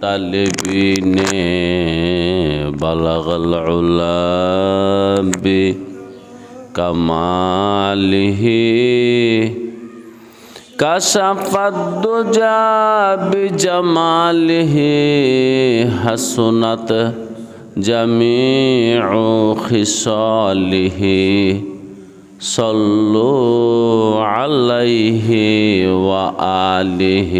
طالبین بلغ العلا بکماله کشف الدجا بجماله حسنت جميع خصاله صلوا عليه وآله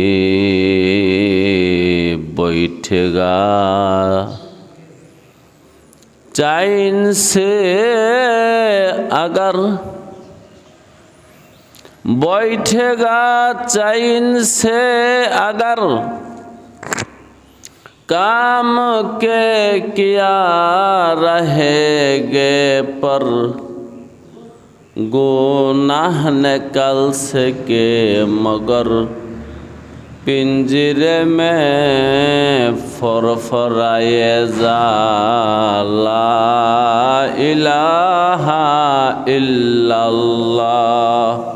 बैठेगा चाइन से अगर बैठेगा चैन से अगर کام کے کیا رہے گے پر؟ گناہ نکل سکے مگر پنجرے میں فر فرائے الہ الا اللہ۔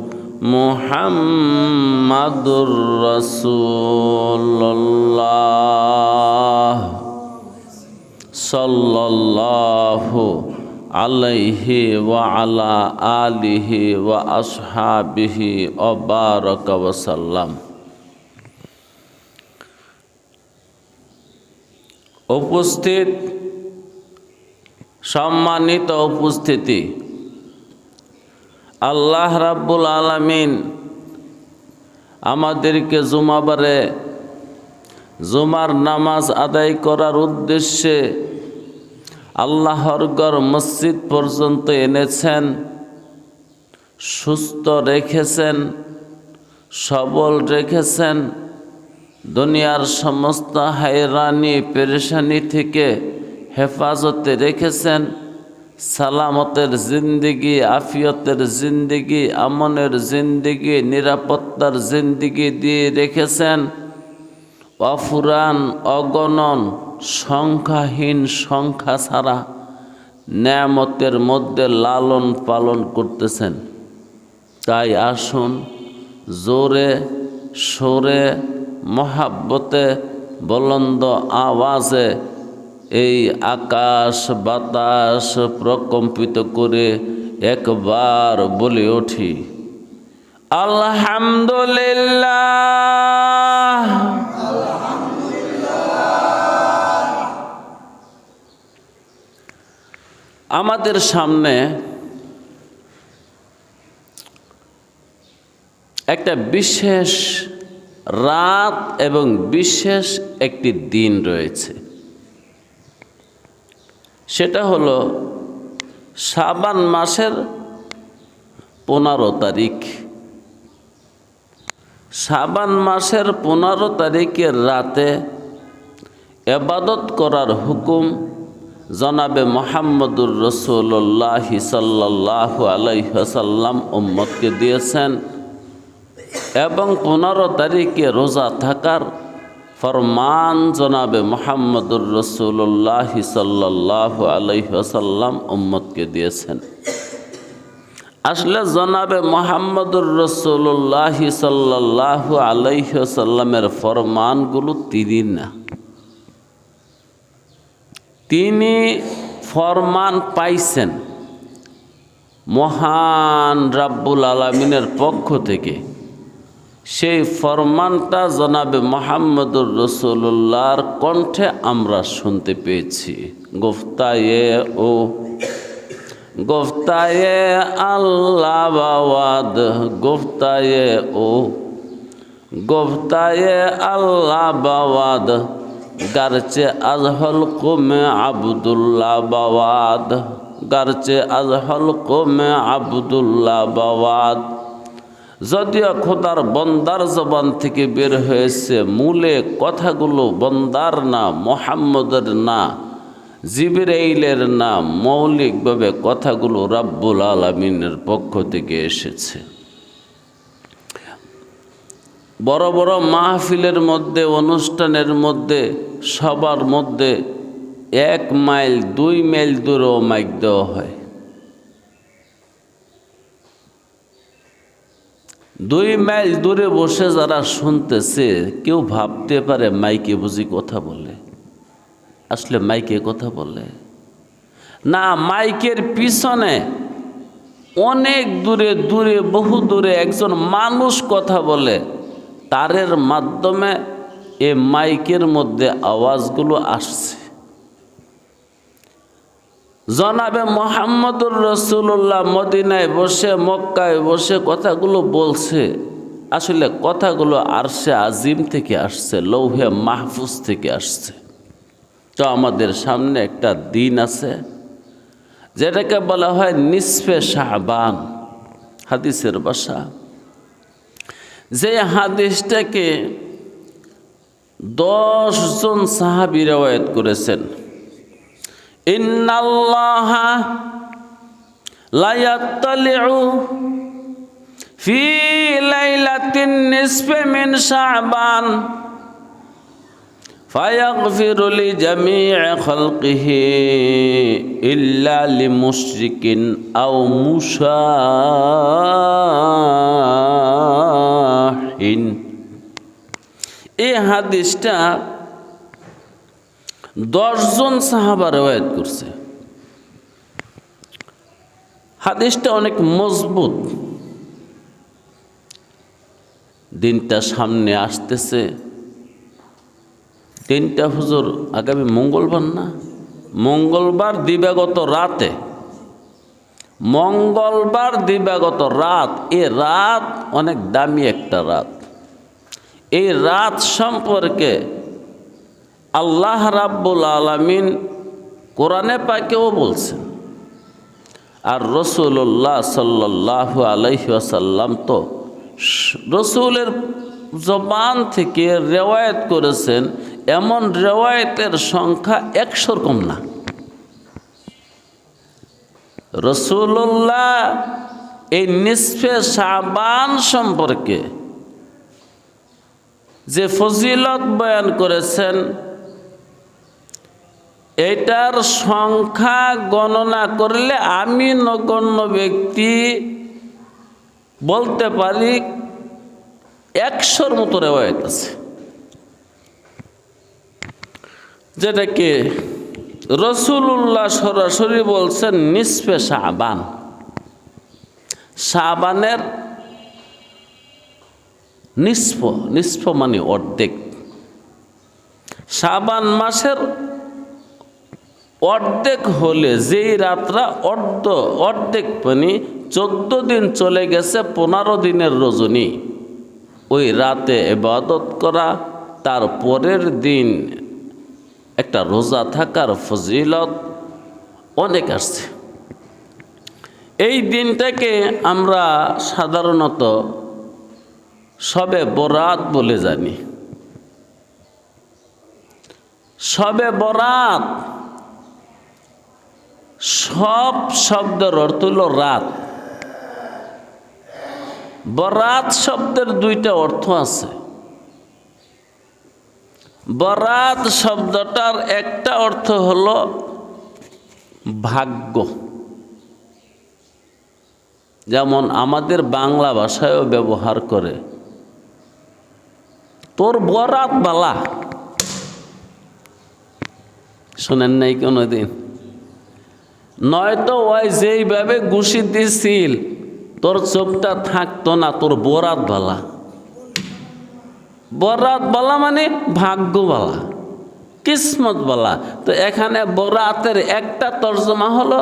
মোহাম্মদুর রসুল্লাহ সাল্লাল্লাহু আলাইহি ওয়া আলা আলিহি ওয়া আসহাবিহি অবারক ওয়াসাল্লাম উপস্থিত সম্মানিত উপস্থিতি আল্লাহ রাব্বুল আলামিন আমাদেরকে জুমাবারে জুমার নামাজ আদায় করার উদ্দেশ্যে আল্লাহর গড় মসজিদ পর্যন্ত এনেছেন, সুস্থ রেখেছেন, সবল রেখেছেন। দুনিয়ার সমস্ত হায়রানি, পেরেশানি থেকে হেফাজতে রেখেছেন। সালামতের জিন্দিগি, আফিয়তের জিন্দিগি, আমনের জিন্দিগি, নিরাপত্তার জিন্দিগি দিয়ে রেখেছেন অফুরান, অগণন, সংখ্যাহীন সংখ্যা ছাড়া ন্যামতের মধ্যে লালন পালন করতেছেন। তাই আসুন, জোরে সোরে মহাব্বতে, বলন্দ আওয়াজে এই আকাশ বাতাস প্রকম্পিত করে একবার বলে উঠি আলহামদুলিল্লাহ। আমাদের সামনে একটা বিশেষ রাত এবং বিশেষ একটি দিন রয়েছে। সেটা হলো সাবান মাসের পনেরো তারিখ। সাবান মাসের পনেরো তারিখের রাতে এবাদত করার হুকুম জনাবে মোহাম্মদুর রসুল্লাহ সাল্লাহ আলাইসাল্লাম উম্মতকে দিয়েছেন এবং পনেরো তারিখে রোজা থাকার ফরমান জনাবে মোহাম্মদুর রসুল্লাহ সাল্লাহ আলাইসাল্লাম উম্মতকে দিয়েছেন। আসলে জনাবে মোহাম্মদুর রসুল্লাহ সাল্লাহ আলাইসাল্লামের ফরমানগুলো তিনি না। তিনি ফরমান পাইছেন মহান রাব্বুল আলমিনের পক্ষ থেকে। সেই ফরমানটা জনাবে মোহাম্মদুর রসুল্লাহর কণ্ঠে আমরা শুনতে পেয়েছি। গুফতায়ে ও গুফতায়ে আল্লাহ বাওয়াদ, গুফতায়ে ও গুফতায়ে আল্লাহ বাওয়াদ, গারচে আজহল কোমে আবদুল্লাহ বাওয়াদ, গারচে আজহল কোমে আবদুল্লাহ বাওয়াদ। যদিও খোদার বন্দার জবান থেকে বের হয়েছে, মূলে কথাগুলো বন্দার না, মোহাম্মদের না, জিবরাইলের না, মৌলিকভাবে কথাগুলো রাব্বুল আলমিনের পক্ষ থেকে এসেছে। বড় বড় মাহফিলের মধ্যে, অনুষ্ঠানের মধ্যে, সবার মধ্যে এক মাইল, দুই মাইল দূরেও মাইক দেওয়া হয়। দুই মাইল দূরে বসে যারা শুনতেছে, কেউ ভাবতে পারে মাইকে বুঝি কথা বলে। আসলে মাইকে কথা বলে। না, মাইকের পিছনে অনেক দূরে দূরে, বহু দূরে একজন মানুষ কথা বলে। তারের মাধ্যমে এ মাইকের মধ্যে আওয়াজগুলো আসছে। জনাবে মোহাম্মদুর রসুল্লাহ মদিনায় বসে, মক্কায় বসে কথাগুলো বলছে। আসলে কথাগুলো আরশে আজিম থেকে আসছে, লৌহে মাহফুজ থেকে আসছে। তো আমাদের সামনে একটা দিন আছে, যেটাকে বলা হয় নিসফে শাহবান, হাদিসের বাসা। যে হাদিসটাকে দশ জন সাহাবি রেওয়ায়ত করেছেন। ইন্নাল্লাহা লা ইয়াত্তালিউ ফি লাইলাতিন নিসফি মিন শাবান فيغفر لجميع خلقه إلا لمشرك أو مشاحن এই হাদিসটা দশজন সাহাবা রেওয়ায়ত করছে। হাদিসটা অনেক মজবুত। দিনটা সামনে আসতেছে। তিনটা হুজুর আগামী মঙ্গলবার না? মঙ্গলবার দিবাগত রাতে। মঙ্গলবার দিবাগত রাত। এ রাত অনেক দামি একটা রাত। এই রাত সম্পর্কে আল্লাহ রাব্বুল আলমিন কোরআনে পাকেও বলছেন, আর রসুল্লাহ সাল্লাহ আলহিসাল্লাম তো রসুলের জবান থেকে রেওয়ায়ত করেছেন, এমন রেওয়ায়তের সংখ্যা একশোর কম না। রসুল্লাহ এই নিসফে সাবান সম্পর্কে যে ফজিলত বয়ান করেছেন এটার সংখ্যা গণনা করলে আমি নগণ্য ব্যক্তি বলতে পারি একশোর মতো রেওয়ায়ত আছে। যেটাকে রসুল্লাহ সরাসরি বলছেন, নিসফে সাবান সাবানের নিষ্প নিষ্প মানে অর্ধেক। সাবান মাসের অর্ধেক হলে যেই রাতরা অর্ধ, অর্ধেক মানে চোদ্দ দিন চলে গেছে, পনেরো দিনের রজনী। ওই রাতে এবাদত করা, তার পরের দিন একটা রোজা থাকার ফজিলত অনেক আসছে। এই দিনটাকে আমরা সাধারণত সবে বরাত বলে জানি। সবে বরাত সব শব্দের অর্থ হল রাত। বরাত শব্দের দুইটা অর্থ আছে। বরাত শব্দটার একটা অর্থ হলো ভাগ্য। যেমন আমাদের বাংলা ভাষায়ও ব্যবহার করে, তোর বরাত বালা। শোনেন নাই কোনো দিন নয়তো ওই যেইভাবে ঘুষি দিছিল, তোর চোখটা থাকতো না, তোর বরাত বালা। বরাত বালা মানে ভাগ্য বালা, কিসমত বালা। তো এখানে বরাতের একটা তর্জমা হলো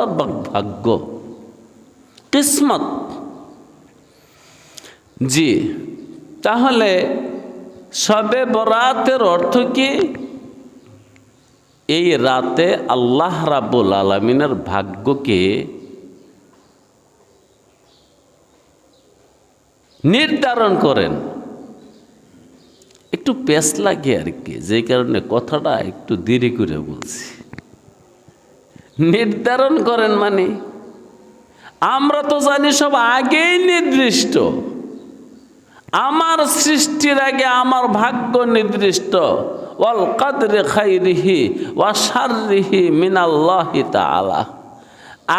ভাগ্য। কিসমত। জি, তাহলে সবে বরাতের অর্থ কি? এই রাতে আল্লাহ রাব্বুল আলমিনের ভাগ্যকে নির্ধারণ করেন। একটু পেস লাগে আর কি, যে কারণে কথাটা একটু দেরি করে বলছি। নির্ধারণ করেন মানে? আমরা তো জানি সব আগেই নির্দিষ্ট। আমার সৃষ্টির আগে আমার ভাগ্য নির্দিষ্ট। ওয়াল কাদরে খাইরিহি ওয়াশারিহি মিনাল্লাহি তাআলা।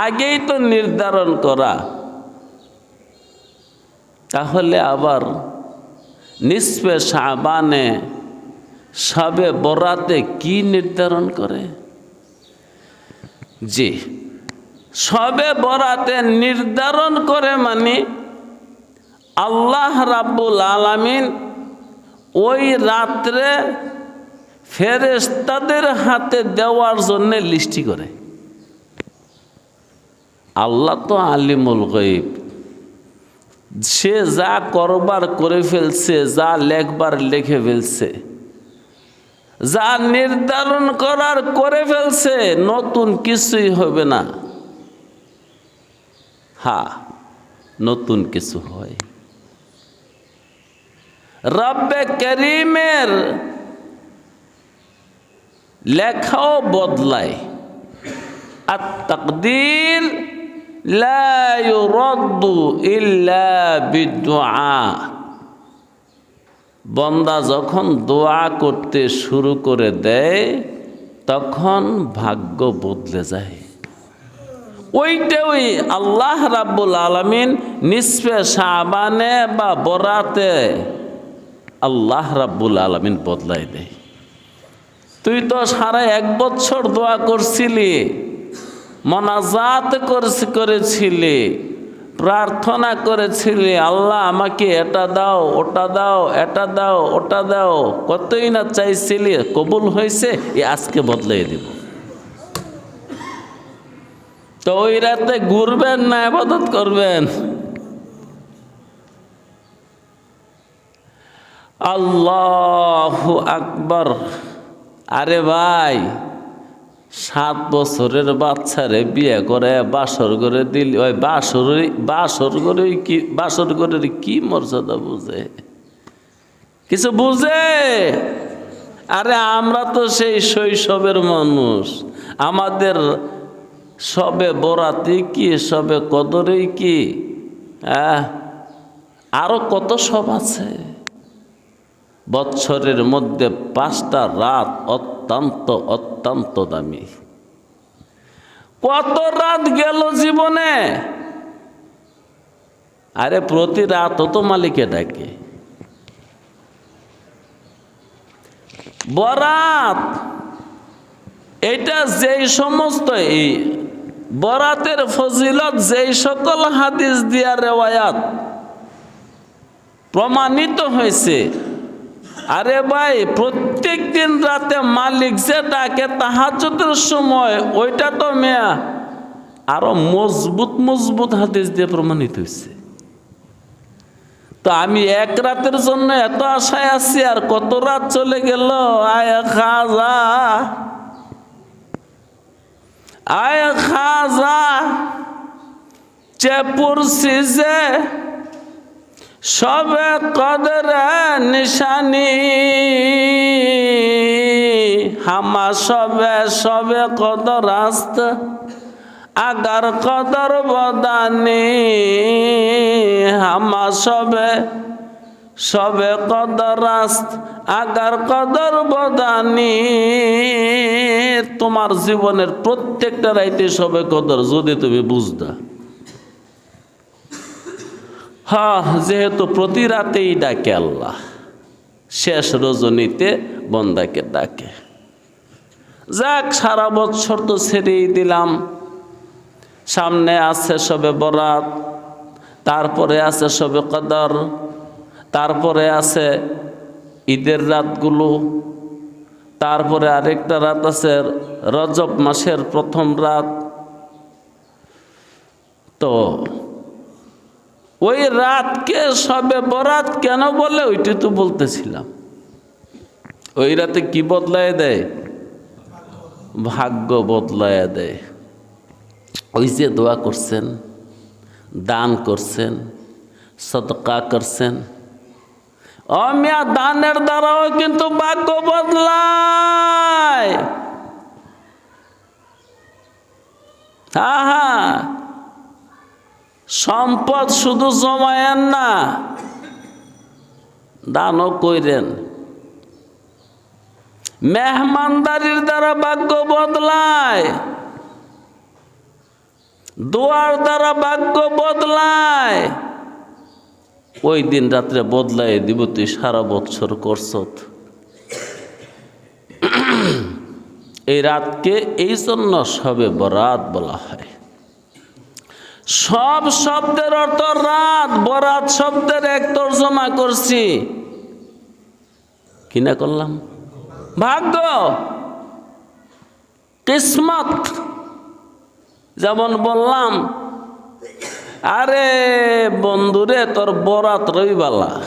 আগেই তো নির্ধারণ করা। তাহলে আবার নিসফে সাবানে সবে বরাতে কি নির্ধারণ করে? জি, সবে বরাতে নির্ধারণ করে মানে আল্লাহ রাব্বুল আলামিন ওই রাত্রে ফেরেশতাদের হাতে দেওয়ার জন্যে লিস্টি করে। আল্লাহ তো আলিমুল গইব সে যা করবার করে ফেলছে, যা লেখবার লিখে ফেলছে, যা নির্ধারণ করার করে ফেলছে, নতুন কিছুই হবে না। হা, নতুন কিছু হয়। রব্বে করিমের লেখাও বদলায়। আর বন্দা যখন দোয়া করতে শুরু করে দেয়, তখন ভাগ্য বদলে যায়। ওইটাই আল্লাহ রাব্বুল আলমিন নিসফে সাবানে বা বরাতে আল্লাহ রাব্বুল আলমিন বদলাই দেয়। তুই তো সারা এক বছর দোয়া করছিলি, মনাজাত করছি, করেছিলি, প্রার্থনা করেছিলি, আল্লাহ আমাকে এটা দাও, ওটা দাও, এটা দাও, ওটা দাও, কতই না চাইছিলি, কবুল হয়েছে, এ আজকে বদলাই দিব। তো ওই রাতে ঘুরবেন না, আবাদত করবেন। আল্লাহ আকবার। আরে ভাই, সাত বছরের বাচ্চারে বিয়ে করে, বাসর করে দিল, ওই বাসর বাসর করে কি, বাসর করে কি মর্যাদা বুঝে? কিছু বুঝে? আরে আমরা তো সেই শৈশবের মানুষ। আমাদের সবে বরাতে কি, সবে কদরেই কি? আরও কত সব আছে? বৎসরের মধ্যে পাঁচটা রাত অত্যন্ত অত্যন্ত দামি। কত রাত গেল জীবনে? আরে প্রতি রাত তো মালিকে ডাকে। বরাত, এটা যেই সমস্ত এই বরাতের ফজিলত, যেই সকল হাদিস দিয়া রেওয়ায়াত প্রমাণিত হয়েছে। আরে ভাই প্রত্যেক দিন রাতে মালিক যে ডাকে তাহাজতের সময়, ওইটা তো মেয়া আরও মজবুত মজবুত হাদিস দিয়ে প্রমাণিত হয়েছে তো আমি এক রাতের জন্য এত আশায় আছি, আর কত রাত চলে গেল? আয় খাজা। আয় খাজা। চেপুর সিজে সবে কদরে নিশানি। হামা সবে সবে কদর আস্ত, আগার কদর বদানি। হামা সবে সবে কদর রাস্ত আগার কদর বদানি। তোমার জীবনের প্রত্যেকটা রাইতে সবে কদর, যদি তুমি বুঝদা হ্যাঁ যেহেতু প্রতি রাতেই ডাকে আল্লাহ, শেষ রজনীতে বন্দাকে ডাকে। যাক, সারা বছর তো ছেড়েই দিলাম। সামনে আছে সবে বরাত, তারপরে আছে সবে কদর, তারপরে আছে ঈদের রাতগুলো, তারপরে আরেকটা রাত আছে রজব মাসের প্রথম রাত। তো ওই রাতকে সবে বরাত কেন বলে ওইটি তো বলতেছিলাম। ওই রাতে কি বদলায় দেয়? ভাগ্য বদলায় দেয়। ওই যে দোয়া করছেন, দান করছেন, সদকা করছেন। অমিয়া দানের দ্বারাও কিন্তু ভাগ্য বদলায়। হ্যাঁ হ্যাঁ সম্পদ শুধু জমায়েন না, দানও কইরেন। মেহমানদারির দ্বারা ভাগ্য বদলায়, দোয়ার দ্বারা ভাগ্য বদলায়। ওই দিন রাত্রে বদলাই দিব, তুই সারা বৎসর করছত। এই রাতকে এই জন্য সবে বরাত বলা হয়। সব শব্দের অর্থ রাত, বরাত শব্দের এক তর্জমা করছি। কিনা করলাম? ভাগ্য। কিসমত। যেমন বললাম, আরে বন্ধুরে, তোর বরাত রইবালা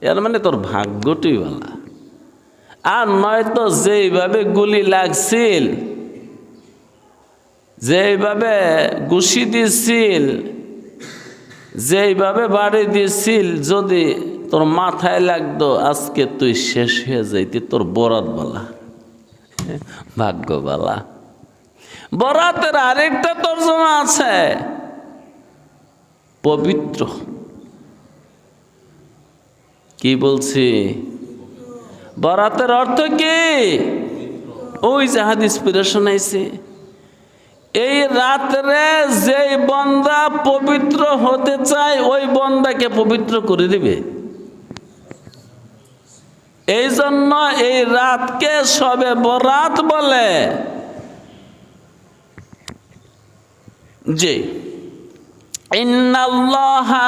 এর মানে তোর ভাগ্যটি বালা। আর নয়তো যেইভাবে গুলি লাগছিল যেইভাবে গুছি দিছিল, যেইভাবে বাড়ি দিছিল, যদি তোর মাথায় লাগতো, আজকে তুই শেষ হয়ে যাইতি তোর বরাত বলা। ভাগ্য বলা। বরাতের আরেকটা তর্জমা আছে। পবিত্র। কি বলছি? বরাতের অর্থ কি? ওই যে হাদিস পড়ে শোনাইছে। এই রাত্রে যেই বন্দা পবিত্র হতে চায়, ওই বন্দাকে পবিত্র করে দিবে। এই জন্য এই রাতকে সবে বরাত বলে। জি। ইন্নাল্লাহা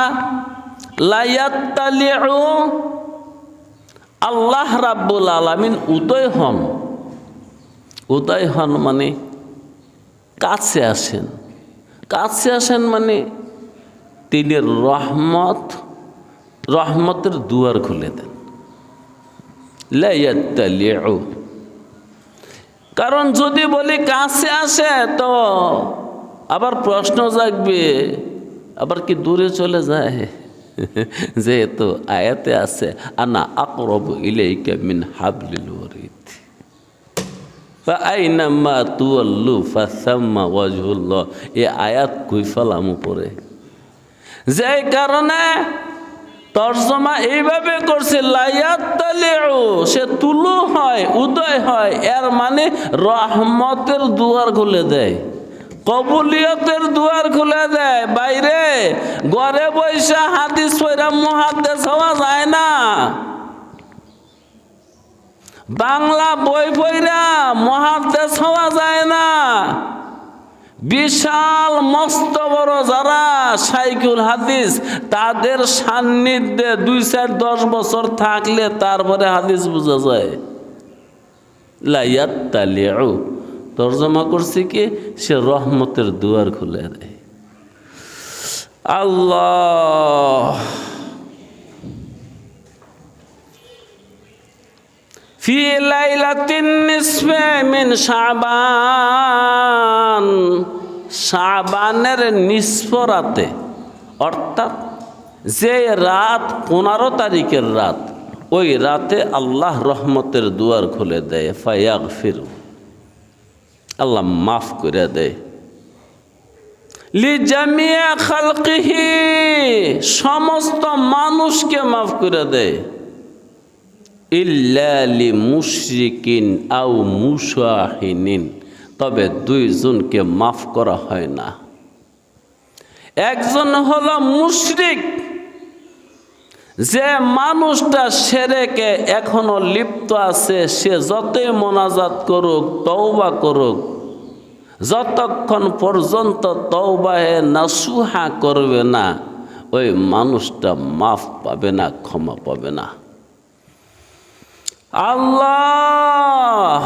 আল্লাহ রাব্বুল আলামিন উদয় হন। উদয় হন মানে কাছে আসেন। কাছে আসেন মানে তিনি রহমত, রহমতের দুয়ার খুলে দেন। কারণ যদি বলি কাছে আসে, তো আবার প্রশ্ন জাগবে, আবার কি দূরে চলে যায়? যেহেতু আয়াতে আছে, আনা আকরব ইলাইকা মিন হাবলিল ওয়ারিদ। ওয়াজহুল্লাহ। এই আয়াত কই ফেলাম উপরে? যে কারণে তর্জমা এইভাবে করছে সে তুলু হয়, উদয় হয়, এর মানে রহমতের দুয়ার খুলে দেয়, কবুলিয়তের দুয়ার খুলে দেয়। বাইরে ঘরে বৈশা হাদিস মহাদেশ হওয়া যায় না। বাংলা বই পইরা মহাদেশ হওয়া যায় না। বিশাল, মস্ত, বড় যারা সাইকুল হাদিস, তাদের সান্নিধ্যে দুই চার দশ বছর থাকলে তারপরে হাদিস বোঝা যায়। লাইয়াত তর্জমা করছে কি? সে রহমতের দুয়ার খুলে দেয়। আল্লাহ! ফি শাবান। শাবানের অর্থাৎ যে রাত পনেরো তারিখের রাত, ওই রাতে আল্লাহ রহমতের দুয়ার খুলে দেয় ফায়াগ ফিরু আল্লাহ মাফ করে দেয়। লিজামিয়া খালকিহি, সমস্ত মানুষকে মাফ করে দেয়। ইল্লালি মুশরিকিন আও মুশাহিনিন। তবে দুইজনকে মাফ করা হয় না। একজন হলো মুশরিক। যে মানুষটা সেরেকে এখনও লিপ্ত আছে, সে যতই মোনাজাত করুক, তওবা করুক, যতক্ষণ পর্যন্ত তওবাহে নাসুহা করবে না, ওই মানুষটা মাফ পাবে না, ক্ষমা পাবে না। আল্লাহ,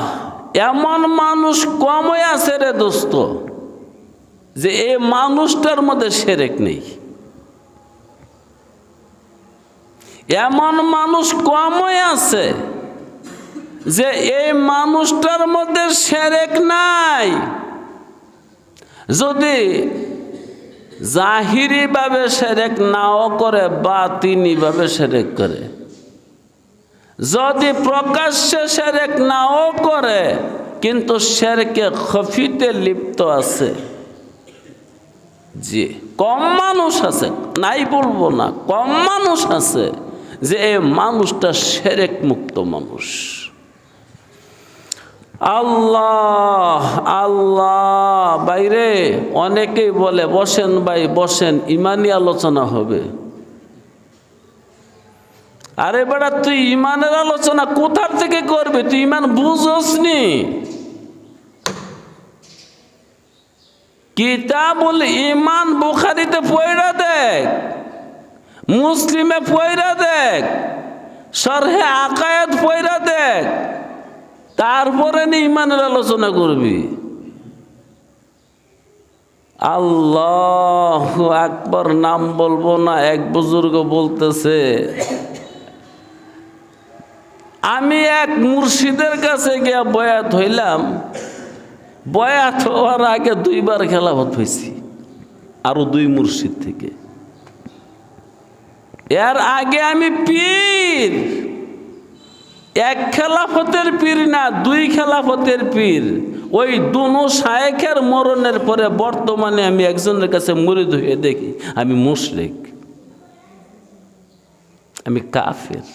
এমন মানুষ কমই আছে রে দোস্ত, যে এই মানুষটার মধ্যে সেরেক নেই। এমন মানুষ কমই আছে যে এই মানুষটার মধ্যে সেরেক নাই। যদি জাহিরিভাবে সেরেক নাও করে বা তিনিভাবে সেরেক করে। যদি প্রকাশ্যে সেরেক নাও করে, কিন্তু সেরকে খফিতে লিপ্ত আছে। জি, কম মানুষ আছে, নাই বলব না, কম মানুষ আছে যে এই মানুষটা সেরেক মুক্ত মানুষ। আল্লাহ আল্লাহ, বাইরে অনেকেই বলে, বসেন ভাই, বসেন, ইমানই আলোচনা হবে। আরে বেটা, তুই ইমানের আলোচনা কোথার থেকে করবে? তুই ইমান বুঝোস নি কিতাবুল ইমান বুখারিতে পয়রা দেখ, মুসলিমে পয়রা দেখ সরহে আকায়াত পয়রা দেখ, তারপরে নি ইমানের আলোচনা করবি। আল্লাহ একবার নাম বলব না, এক বুজুর্গ বলতেছে আমি এক মুর্শিদের কাছে গিয়া বয়াত হইলাম। বয়াত হওয়ার আগে দুইবার খেলাফত হয়েছি আরও দুই মুর্শিদ থেকে। এর আগে আমি পীর, এক খেলাফতের পীর না, দুই খেলাফতের পীর। ওই দুনো শায়েখের মরণের পরে বর্তমানে আমি একজনের কাছে মরিদ হয়ে দেখি, আমি মুশরিক। আমি কাফের।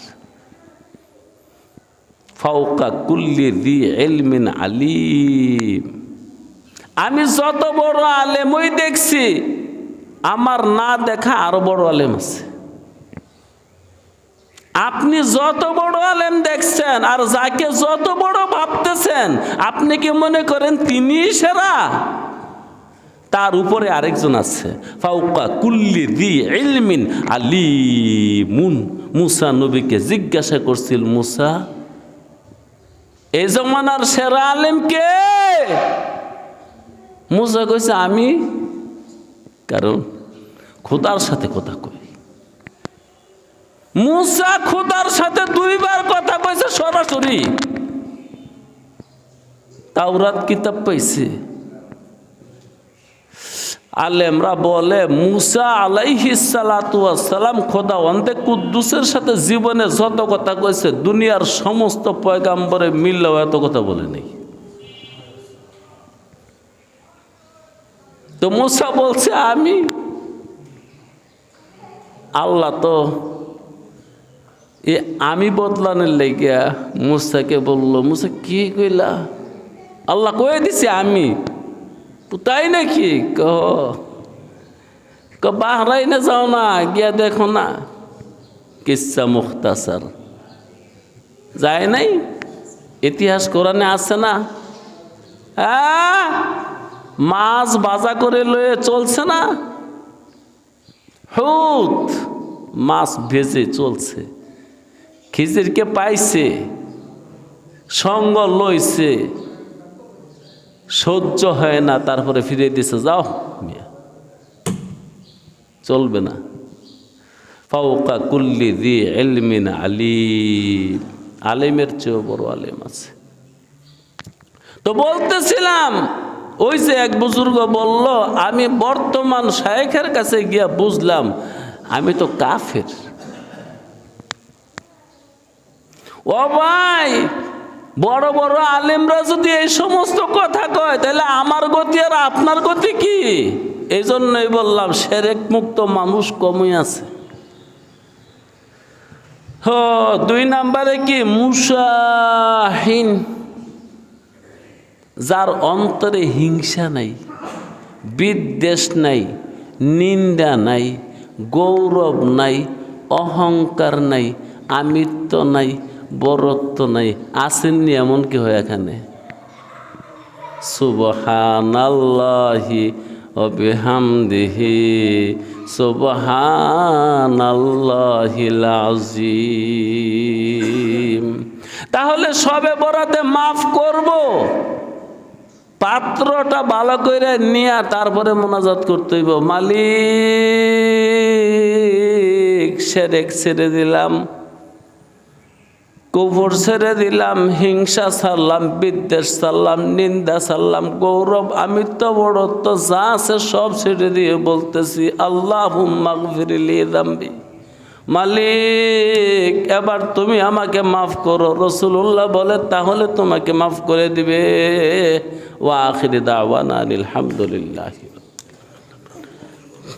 ফাউকা কুল্লি দি এলমিন আলিম। আমি যত বড় আলেমই দেখছি, আমার না দেখা আরও বড় আলেম আছে। আপনি যত বড় আলেম দেখছেন আর যাকে যত বড় ভাবতেছেন, আপনি কি মনে করেন তিনি সেরা? তার উপরে আরেকজন আছে ফাউকা কুল্লি দি ইলমিন আলিমুন। মুসা নবীকে জিজ্ঞাসা করছিল, মুসা এই জমানার সেরা আলেম কে? মুসা কইছে, আমি। কারণ খোদার সাথে কথা কই। মুসা খোদার সাথে দুইবার কথা কইছে সরাসরি। তাওরাত কিতাব পাইছে। আলেমরা বলে, মুসা আলাইহিসালাম খোদা অন্তে কুদ্দুসের সাথে জীবনে যত কথা কইছে, দুনিয়ার সমস্ত পয়গাম্বরে মিললেও এত কথা বলে নেই। তো মুসা বলছে, আমি, আল্লাহ তো এ আমি বদলানের লেগিয়া মুসাকে বলল, মুসা কি কইলা? আল্লাহ কয়ে দিছে, আমি তাই নাকি? ক ক বাহরাইনে যাও না, গিয়া দেখো না। কিসা মুখতাসার। যায় নাই? ইতিহাস কোরআনে আছে না? হ্যাঁ মাছ বাজা করে লয়ে চলছে না? হুত! মাছ ভেজে চলছে। খিজিরকে পাইছে, সঙ্গ লইছে। সহ্য হয় না, তারপরে ফিরে দিছে, যাও চলবে না। ফাউকা কুল্লি দি এলমিন আলিম, আলিমের চেয়েও বড় আলিম আছে। তো বলতেছিলাম, ওই যে এক বুজুর্গ বলল, আমি বর্তমান শায়েখের কাছে গিয়া বুঝলাম, আমি তো কাফের। ও ভাই বড় বড় আলেমরা যদি এই সমস্ত কথা কয়, তাহলে আমার গতি আর আপনার গতি কি? এই জন্যই বললাম সেরেক মুক্ত মানুষ কমই আছে। হ, দুই নাম্বারে কি? মুসাহীন, যার অন্তরে হিংসা নাই, বিদ্বেষ নাই, নিন্দা নাই, গৌরব নাই, অহংকার নাই, আমিত্ব নাই বরত্ব নাই আসেননি এমন কি হয় এখানে? সুবহানাল্লাহি অবিহামদিহি সুবহানাল্লাহিল আজিম তাহলে সবে বরাতে মাফ করব। পাত্রটা ভালো করে নিয়া তারপরে মোনাজাত করতে হইব। মালিক সেরেক ছেড়ে দিলাম। কুফর ছেড়ে দিলাম, হিংসা ছাড়লাম, বিদ্বেষ ছাড়লাম, নিন্দা ছাড়লাম, গৌরব আমি আমিত্ব, বড়ত্ব, যা আছে সব ছেড়ে দিয়ে বলতেছি আল্লাহ দাম্বি। মালিক, এবার তুমি আমাকে মাফ করো। রসুল্লাহ বলে, তাহলে তোমাকে মাফ করে দিবে। ও আখিরি দাওয়ান আলহামদুলিল্লাহ